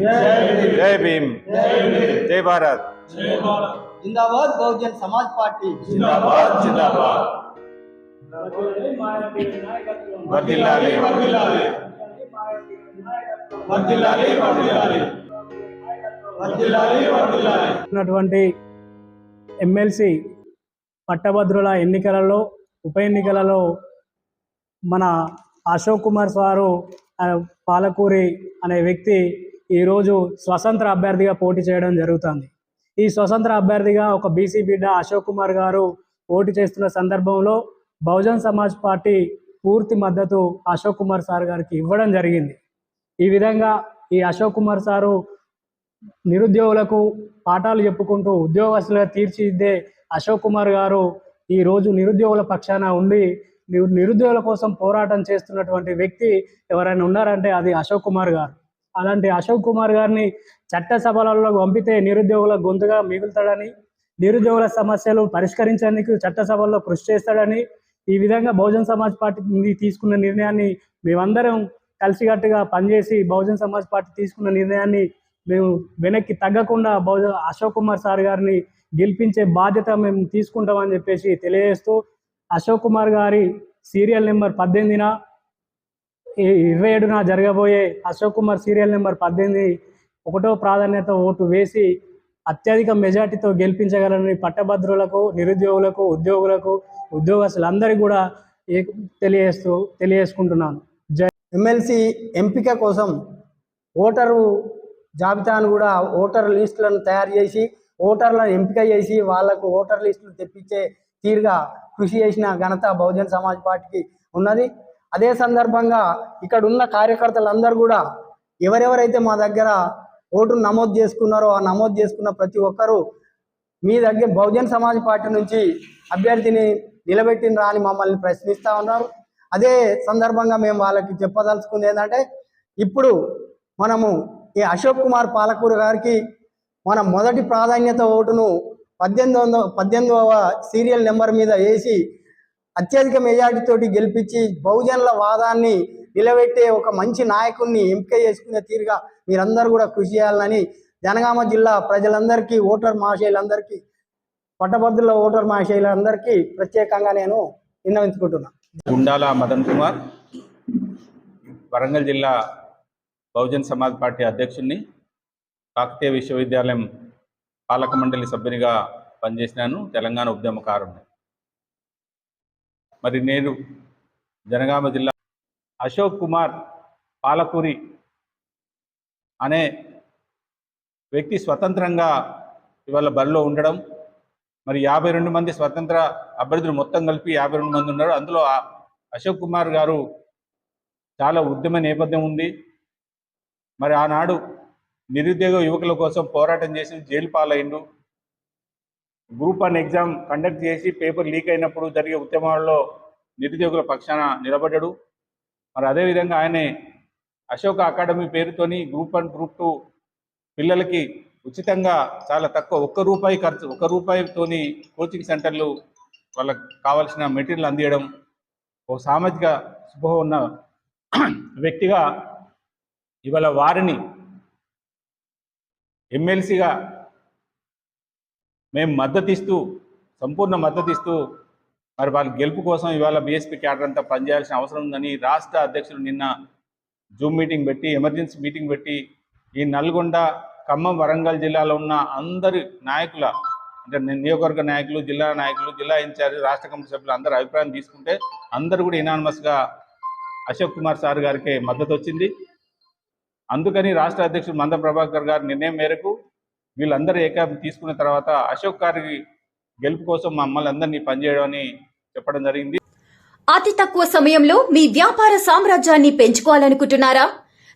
జై భీమ్. జై భారత్. జిందాబాద్ బహుజన్ సమాజ్ పార్టీ. జిందాబాద్ జిందాబాద్. ఉన్నటువంటి ఎమ్మెల్సీ పట్టభద్రుల ఎన్నికలలో ఉప ఎన్నికలలో మన అశోక్ కుమార్ సారు పాలకూరి అనే వ్యక్తి ఈరోజు స్వతంత్ర అభ్యర్థిగా పోటీ చేయడం జరుగుతుంది. ఈ స్వతంత్ర అభ్యర్థిగా ఒక బీసీ బిడ్డ అశోక్ కుమార్ గారు పోటీ చేస్తున్న సందర్భంలో బహుజన్ సమాజ్ పార్టీ పూర్తి మద్దతు అశోక్ కుమార్ సార్ గారికి ఇవ్వడం జరిగింది. ఈ విధంగా ఈ అశోక్ కుమార్ సారు నిరుద్యోగులకు పాఠాలు చెప్పుకుంటూ ఉద్యోగస్తులుగా తీర్చిదిద్దే అశోక్ కుమార్ గారు ఈరోజు నిరుద్యోగుల పక్షాన ఉండి నిరుద్యోగుల కోసం పోరాటం చేస్తున్నటువంటి వ్యక్తి ఎవరైనా ఉన్నారంటే అది అశోక్ కుమార్ గారు. అలాంటి అశోక్ కుమార్ గారిని చట్టసభలలో పంపితే నిరుద్యోగుల గొంతుగా మిగులుతాడని నిరుద్యోగుల సమస్యలు పరిష్కరించేందుకు చట్టసభల్లో కృషి చేస్తాడని ఈ విధంగా బహుజన్ సమాజ్ పార్టీ తీసుకున్న నిర్ణయాన్ని మేమందరం కలిసికట్టుగా పనిచేసి బహుజన్ సమాజ్ పార్టీ తీసుకున్న నిర్ణయాన్ని మేము వెనక్కి తగ్గకుండా బహుజ అశోక్ కుమార్ సార్ గారిని గెలిపించే బాధ్యత మేము తీసుకుంటామని చెప్పేసి తెలియజేస్తూ అశోక్ కుమార్ గారి సీరియల్ నెంబర్ పద్దెనిమిదిన ఇరవై ఏడున జరగబోయే అశోక్ కుమార్ సీరియల్ నెంబర్ పద్దెనిమిది ఒకటో ప్రాధాన్యత ఓటు వేసి అత్యధిక మెజార్టీతో గెలిపించగలని పట్టభద్రులకు నిరుద్యోగులకు ఉద్యోగులకు ఉద్యోగస్తులందరికీ కూడా తెలియజేస్తూ తెలియజేసుకుంటున్నాను. ఎమ్మెల్సీ ఎంపిక కోసం ఓటరు జాబితాను కూడా ఓటర్ లిస్టులను తయారు చేసి ఓటర్లను ఎంపిక చేసి వాళ్ళకు ఓటర్ లిస్టులు తెప్పించే తీరుగా కృషి చేసిన ఘనత బహుజన్ సమాజ్ పార్టీకి ఉన్నది. అదే సందర్భంగా ఇక్కడ ఉన్న కార్యకర్తలందరూ కూడా ఎవరెవరైతే మా దగ్గర ఓటును నమోదు చేసుకున్నారో ఆ నమోదు చేసుకున్న ప్రతి ఒక్కరూ మీ దగ్గర బహుజన్ సమాజ్ పార్టీ నుంచి అభ్యర్థిని నిలబెట్టినరా అని మమ్మల్ని ప్రశ్నిస్తూ ఉన్నారు. అదే సందర్భంగా మేము వాళ్ళకి చెప్పదలుచుకుంది ఏంటంటే ఇప్పుడు మనము ఈ అశోక్ కుమార్ పాలకూరు గారికి మన మొదటి ప్రాధాన్యత ఓటును పద్దెనిమిది వందల పద్దెనిమిదవ సీరియల్ నెంబర్ మీద వేసి అత్యధిక మెజార్టీతోటి గెలిపించి బహుజనుల వాదాన్ని నిలబెట్టే ఒక మంచి నాయకుడిని ఎంపిక చేసుకునే తీరుగా మీరందరూ కూడా కృషి చేయాలని జనగామ జిల్లా ప్రజలందరికీ ఓటర్ మహాశైలందరికీ పట్టభద్రుల ఓటర్ మహాశైలందరికీ ప్రత్యేకంగా నేను విన్నవించుకుంటున్నాను గుండాల మదన్ కుమార్ వరంగల్ జిల్లా బహుజన్ సమాజ్ పార్టీ అధ్యక్షుడిని కాకతీయ విశ్వవిద్యాలయం పాలక మండలి సభ్యునిగా పనిచేసినాను తెలంగాణ ఉద్యమకారుణ్ణి. మరి నేను జనగామ జిల్లా అశోక్ కుమార్ పాలకూరి అనే వ్యక్తి స్వతంత్రంగా ఇవాళ బరిలో ఉండడం మరి యాభై రెండు మంది స్వతంత్ర అభ్యర్థులు మొత్తం కలిపి యాభై రెండు మంది ఉన్నారు. అందులో ఆ అశోక్ కుమార్ గారు చాలా ఉద్యమ నేపథ్యం ఉంది. మరి ఆనాడు నిరుద్యోగ యువకుల కోసం పోరాటం చేసి జైలు పాలైండు. గ్రూప్ వన్ ఎగ్జామ్ కండక్ట్ చేసి పేపర్ లీక్ అయినప్పుడు జరిగే ఉద్యమాల్లో నిరుద్యోగుల పక్షాన నిలబడ్డాడు. మరి అదేవిధంగా ఆయనే అశోక అకాడమీ పేరుతోని గ్రూప్ వన్ గ్రూప్ టూ పిల్లలకి ఉచితంగా చాలా తక్కువ ఒక్క రూపాయి ఖర్చు ఒక్క రూపాయితోని కోచింగ్ సెంటర్లు వాళ్ళకి కావాల్సిన మెటీరియల్ అందియడం ఒక సామాజిక శుభ ఉన్న వ్యక్తిగా ఇవాళ వారిని ఎమ్మెల్సీగా మేము మద్దతిస్తూ సంపూర్ణ మద్దతిస్తూ మరి వాళ్ళ గెలుపు కోసం ఇవాళ బీఎస్పీ క్యాడర్ అంతా పనిచేయాల్సిన అవసరం ఉందని రాష్ట్ర అధ్యక్షులు నిన్న జూమ్ మీటింగ్ పెట్టి ఎమర్జెన్సీ మీటింగ్ పెట్టి ఈ నల్గొండ ఖమ్మం వరంగల్ జిల్లాలో ఉన్న అందరి నాయకుల అంటే నియోజకవర్గ నాయకులు జిల్లా నాయకులు జిల్లా ఇన్ఛార్జ్ రాష్ట్ర కమిటీ సభ్యులు అందరి అభిప్రాయం తీసుకుంటే అందరూ కూడా ఇనానమస్గా అశోక్ కుమార్ సార్ గారికి మద్దతు వచ్చింది. అందుకని రాష్ట్ర అధ్యక్షుడు మంద ప్రభాకర్ గారి నిర్ణయం మేరకు వీళ్ళందరూ ఏకాపి తీసుకున్న తర్వాత అశోక్ గారి గెలుపు కోసం మమ్మల్ని అందరినీ పనిచేయడమని చెప్పడం జరిగింది. అతి తక్కువ సమయంలో మీ వ్యాపార సామ్రాజ్యాన్ని పెంచుకోవాలనుకుంటున్నారా?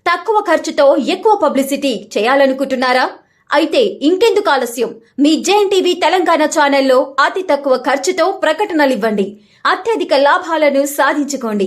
తక్కువ ఖర్చుతో ఎక్కువ పబ్లిసిటీ చేయాలనుకుంటున్నారా? అయితే ఇంకెందుకు ఆలస్యం. మీ జేఎన్ టీవీ తెలంగాణ ఛానల్లో అతి తక్కువ ఖర్చుతో ప్రకటనలు ఇవ్వండి. అత్యధిక లాభాలను సాధించుకోండి.